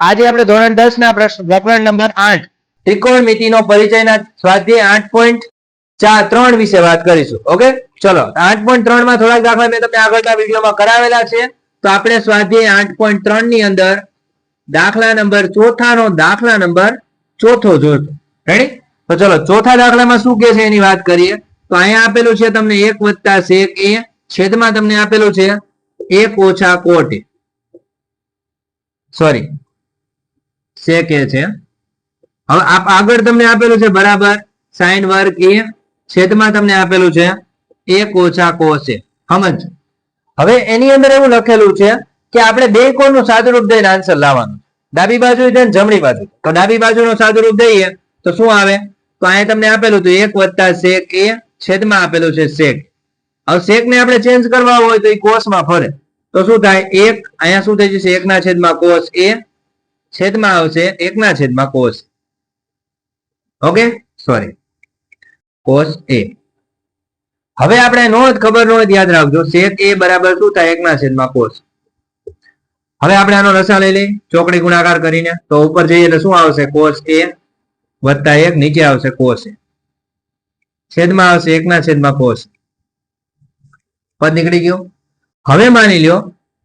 આજે આપણે ધોરણ 10 ના પ્રશ્ન પ્રકરણ નંબર 8 ત્રિકોણમિતિનો પરિચયના સ્વાધ્યાય આઠ પોઈન્ટ ચાર ત્રણ વિશે વાત કરીશું. ઓકે ચલો, આઠ પોઈન્ટ ત્રણમાં થોડાક દાખલા મેં કરાવેલા છે. તો આપણે સ્વાધ્યાય આઠ પોઈન્ટ ત્રણની અંદર દાખલા નંબર ચોથાનો દાખલા નંબર ચોથો જોઈશું. રેડી તો ચલો, ચોથા દાખલામાં શું કે છે એની વાત કરીએ. તો અહીંયા આપેલું છે તમને એક વત્તા છે એ છેદમાં તમને આપેલું છે એક ઓછા કોટ. સોરી સેક એ છે? હવે આગળ તમને આપેલું છે બરાબર? સાઈન વર્ગ છેદમાં તમને આપેલું છે એક ઓછા કોસ સમજ? હવે એની અંદર એવું લખેલું છે કે આપણે બે કોણનું સાદુરૂપ દઈને આન્સર લાવવાનું. ડાબી બાજુ છે જમણી બાજુ. તો ડાબી બાજુનું સાદુરૂપ દઈએ તો શું આવે? તો અહીંયા તમને આપેલું હતું એક વત્તા શેક એ છેદમાં આપેલું છે સેક હવે સેક ને આપણે ચેન્જ કરવા હોય તો એ કોષમાં ફરે. તો શું થાય? એક, અહીંયા શું થઈ જશે? એકના છેદમાં કોષ એ છેદમાં આવશે એકના છેદમાં કોષ ઓકે સોરી કોષ એ હવે આપણે નો જ ખબર ન યાદ રાખજો. સેક એ બરાબર શું થાય? એકના છેદમાં કોષ હવે આપણે આનો રસા લઈ લઈએ. ચોકડી ગુણાકાર કરીને. તો ઉપર જઈએ એટલે શું આવશે? કોષ એ વત્તા એક, નીચે આવશે કોષ એ છેદમાં આવશે એકના છેદમાં કોષ પદ નીકળી ગયું. હવે માની લ્યો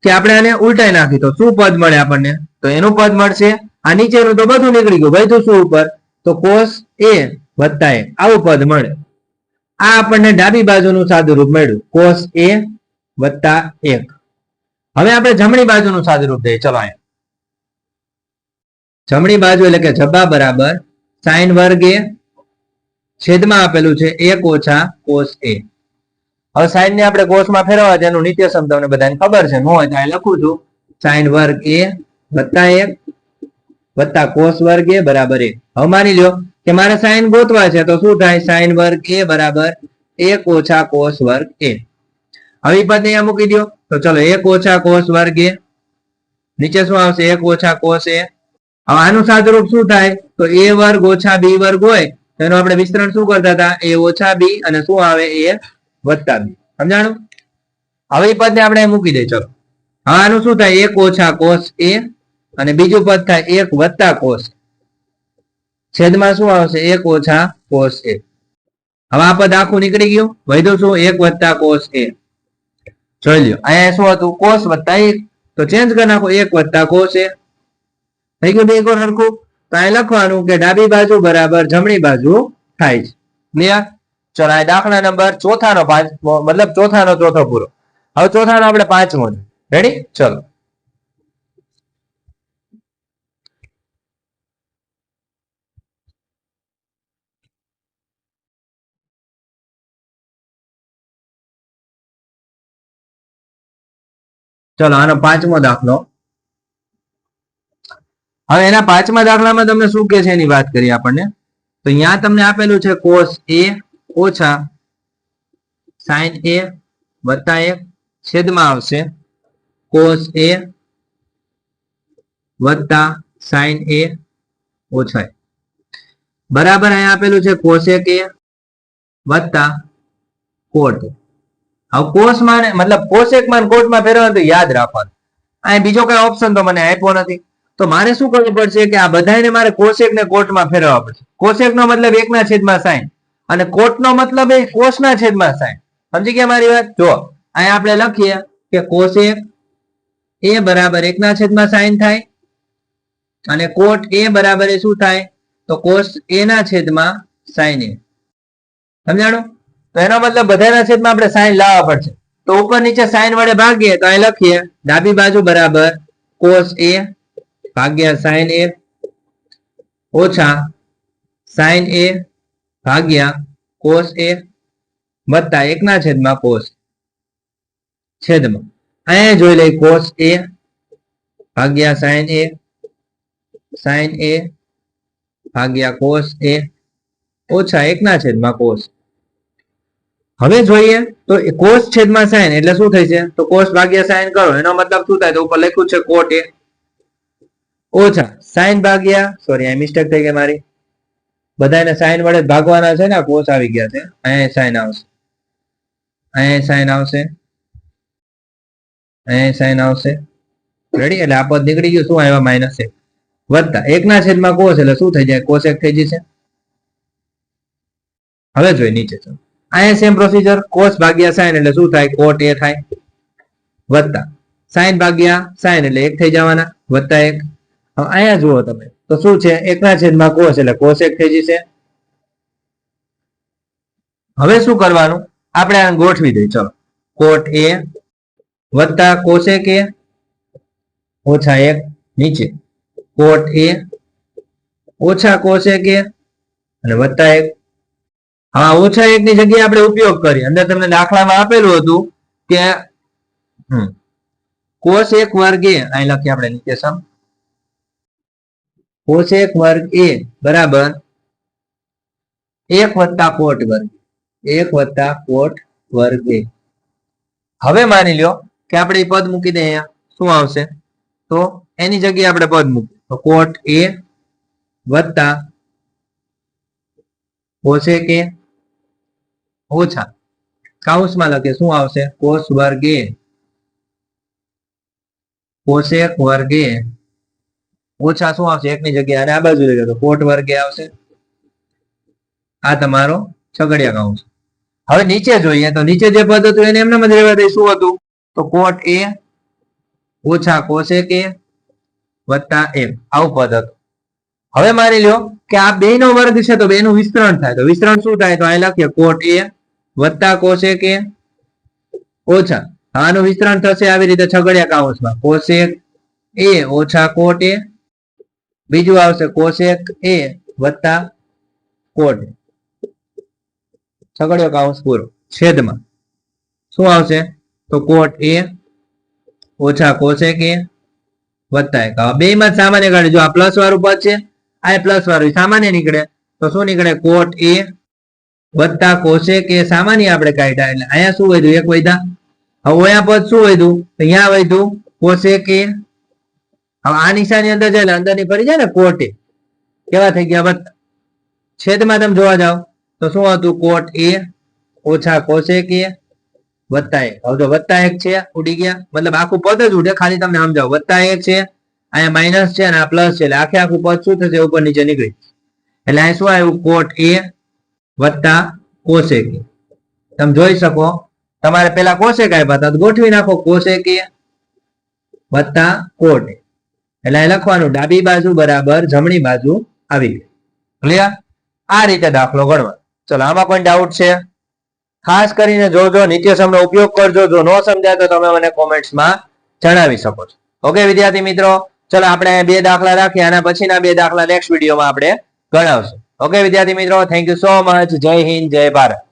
કે આપણે આને ઉલટાઈ નાખી તો શું પદ મળે આપણને? તો એનું પદ મળશે. આ નીચેનું તો બધું નીકળી ગયું. તો શું ઉપર? તો કોષ એ વત્તા એ આવું પદ મળે. આ આપણને ડાબી બાજુનું સાદું રૂપ મળ્યું. કોષ એ વત્તા એક. હવે આપણે જમણી બાજુનું સાદું રૂપ દઈએ. ચલો અહીંયા. જમણી બાજુ એટલે કે જબ્બા બરાબર સાઈન વર્ગ એ છેદમાં આપેલું છે. એક ઓછા કોષ એ હવે સાઈન ને આપણે કોષમાં ફેરવવા છે, એનું નિત્યસમ તમને બધાને ખબર છે. ન હોય લખું છું. સાઈન વર્ગ એ વત્તા એક વત્તા કોષ વર્ગ એ બરાબર એક. હવે માની લો કે મારે સાઈન ગોતવા છે, તો શું થાય? સાઈન વર્ગ એ બરાબર એક ઓછા કોષ વર્ગ એ. હવે પદ અહીંયા મૂકી દો તો ચલો, એક ઓછા કોષ વર્ગ એ. નીચે શું આવશે? એક ઓછા કોષ એ. હવે આનું સાદરૂપ શું થાય? તો એ વર્ગ ઓછા બી વર્ગ હોય. તો એનું આપણે વિસ્તરણ શું કરતા હતા? એ ઓછા બી અને શું આવે? એ વત્તા બી. સમજાણું? હવે એ પદને આપણે મૂકી દઈએ. ચલો. હવે આનું શું થાય? એક ઓછા કોષ એ અને બીજું પદ થાય એક વત્તા કોષ છેદમાં શું આવશે? એક ઓછા કોષ એ હવે આ પદ આખું નીકળી ગયું. વધ્યું શું? એક વત્તા કોષ એ જોઈ લ્યો. અહીંયા શું હતું? કોષ વત્તા એક. તો ચેન્જ કરી નાખો. એક વત્તા કોષ એ થઈ ગયું કોણ સરખું? તો અહીં લખવાનું કે ડાબી બાજુ બરાબર જમણી બાજુ થાય છે. ચલો દાખલા નંબર ચોથાનો પાંચમો મતલબ ચોથાનો ચોથો પૂરો. હવે ચોથાનો આપણે પાંચમો રેડી ચલો. ચલો, આનો પાંચમો દાખલો. હવે એના પાંચમા દાખલામાં તમને શું કે છે એની વાત કરીએ આપણને? તો અહીંયા તમને આપેલું છે કોષ એ ઓછા સાઈન એ વત્તા એક છેદમાં આવશે. કોસ એ વત્તા સાઈન એ ઓછા બરાબર અહીંયા આપેલું છે કોસેક એ વત્તા કોટ હવે કોષમાં મતલબ કોસેકમાં કોટમાં ફેરવવાનું તો યાદ રાખવાનું. અહીં બીજો કઈ ઓપ્શન તો મને આપ્યો નથી. તો મારે શું કરવું પડશે કે આ બધાને મારે કોશેક ને કોટમાં ફેરવવા પડશે. કોશેક નો મતલબ એકના છેદમાં સાઈન. અને કોટ નો મતલબ એ કોષના છેદમાં સાઈન સમજી ગયા મારી વાત? જો અહીંયા આપણે લખીએ કે કોષ એક એ બરાબર એકના છેદમાં સાઈન થાય અને કોટ એ બરાબર એ શું થાય? તો કોષ એ ના છેદમાં સાઈન એ. સમજાણું? તો એનો મતલબ બધાના છેદમાં આપણે સાઈન લાવવા પડશે. તો ઉપર નીચે સાઈન વડે ભાગીએ તો અહીં લખીએ, ડાબી બાજુ બરાબર કોષ એ ભાગ્યા સાઈન એ ઓછા સાઈન એ ભાગ્યા કોસ એ વત્તા એકના છેદમાં કોસ છેદમાં. અહીંયા જોઈ લઈ કોસ એ ભાગ્યા સાઈન એ સાઈન એ ભાગ્યા કોસ એ ઓછા એકના છેદમાં કોસ હવે જોઈએ તો કોસ છેદમાં સાઈન એટલે શું થઈ છે તો કોસ ભાગ્યા સાઈન કરો. એનો મતલબ શું થાય? તો ઉપર લખ્યું છે કોટ એ ઓછા સાઈન ભાગ્યા સોરી આ મિસ્ટેક થઈ ગઈ મારી. બધાને સાઈન વડે ભાગવાના છે ને? કોસ આવી ગયા છે. અહીંયા સાઈન આવશે. અહીંયા સાઈન આવશે. અહીંયા સાઈન આવશે. રેડી એટલે આ પદ નીકળી ગયું. શું આવ્યા? માઇનસ એક. વધતા. એકના છેદમાં કોષ એટલે શું થઈ જાય? કોસેક થઈ જશે. હવે જોઈ નીચે ચાલો અહીંયા સેમ પ્રોસીજર કોષ ભાગ્યા સાઈન એટલે શું થાય? કોટ એ થાય. વત્તા સાઈન ભાગ્યા સાઈન એટલે એક થઈ જવાના. વત્તા એક. હવે અહીંયા જુઓ તમે. તો શું છે? એકના છેદમાં કોસ એટલે કોસ એક થઈ જશે. હવે શું કરવાનું? આપણે આને ગોઠવી દઈએ. ચલો. કોટ એ વત્તા કોસેક એ ઓછા એક નીચે. કોટ એ ઓછા કોસેક એ અને વત્તા એક. હા ઓછા એક ની જગ્યાએ આપણે ઉપયોગ કરીએ. અંદર તમને દાખલામાં આપેલું હતું કે કોસ એક વર્ગે અહીં લખીએ આપણે નીચે સમ કોસ એક વર્ગ એ, બરાબર? એક વત્તા કોટ વર્ગ. એક વત્તા કોટ વર્ગ એ. હવે માની લ્યો કે આપણે પદ મૂકી દઈએ શું આવશે? તો એની જગ્યાએ આપણે પદ મૂકીએ. તો કોટ એ વત્તા કોસેક એ ઓછા. કાઉન્સમાં લખે શું આવશે? કોસ વર્ગ એ. કોસેક વર્ગ એ ઓછા શું આવશે? એકની જગ્યાએ. આ બાજુ લઈ તો કોટ વર્ગે આવશે. આ તમારો છગડિયા કાઉન્સ હવે નીચે જોઈએ તો નીચે જે પદ હતું એને એમને જ રહેવા દે. શું હતું? તો કોટ એ ઓછા કોસેક એ વત્તા એમ. આવું પદ હતું. હવે માની લ્યો કે આ બે નો વર્ગ છે તો બે નું વિસ્તરણ થાય. તો વિસ્તરણ શું થાય? તો અહીં લખીએ કોટ એ વત્તા કોસેક એ ઓછા. આનું વિસ્તરણ થશે આવી રીતે છગડિયા કાઉન્સમાં કોસેક એ ઓછા કોટ એ બીજું આવશે કોશેક એ વત્તા કોટ સગડ્યો કાઉન્સ પૂરો? છેદમાં. શું આવશે? તો કોટ એ ઓછા કોશેક એ વત્તા એક. બે માં સામાન્ય કાઢે જો આ પ્લસ વાળું પદ છે, આ પ્લસ વાળું સામાન્ય નીકળે. તો શું નીકળે? કોટ એ વત્તા કોશેક એ સામાન્ય આપણે કાઢ્યા. એટલે અહીંયા શું વધ્યું? એક વધ્યા. હવે અહીંયા પદ શું વધ્યું? અહીંયા વધ્યું કોશેક એ હવે આ નિશાની અંદર જાય અંદરની ફરી જાય ને કોટ. કેવા થઈ ગયા વત્તા છેદમાં તમે જોવા જાઓ, તો શું હતું? કોટ એ ઓછા કોશેક એ વત્તા એક. હવે જો વત્તા એક છે, ઉડી ગયા. મતલબ આખું પદ જ ઉડે. ખાલી તમને સમજાવો. વત્તા એક છે, અહીંયા માઇનસ છે અને આ પ્લસ છે. એટલે આખે આખું પદ શું થશે? ઉપર નીચે નીકળી એટલે અહીં શું આવ્યું? કોટ એ વત્તા કોશેક તમે જોઈ શકો. તમારે પેલા કોશેક આપ્યા હતા. ગોઠવી નાખો. કોશેક વત્તા કોટ એ. એટલે લખવાનું, ડાબી બાજુ બરાબર, જમણી બાજુ આવી ક્લિયર આ રીતે દાખલો ગણવા ચલો, આમાં કોઈ ડાઉટ છે? ખાસ કરીને જોજો નિત્યસમનો ઉપયોગ કરજો. જો ન સમજાય તો તમે મને કોમેન્ટ્સમાં જણાવી શકો છો. ઓકે વિદ્યાર્થી મિત્રો? ચલો, આપણે બે દાખલા રાખીએ આના પછીના બે દાખલા નેક્સ્ટ વિડીયોમાં આપણે ગણાવશું. ઓકે વિદ્યાર્થી મિત્રો? થેન્ક યુ સો મચ જય હિન્દ, જય ભારત.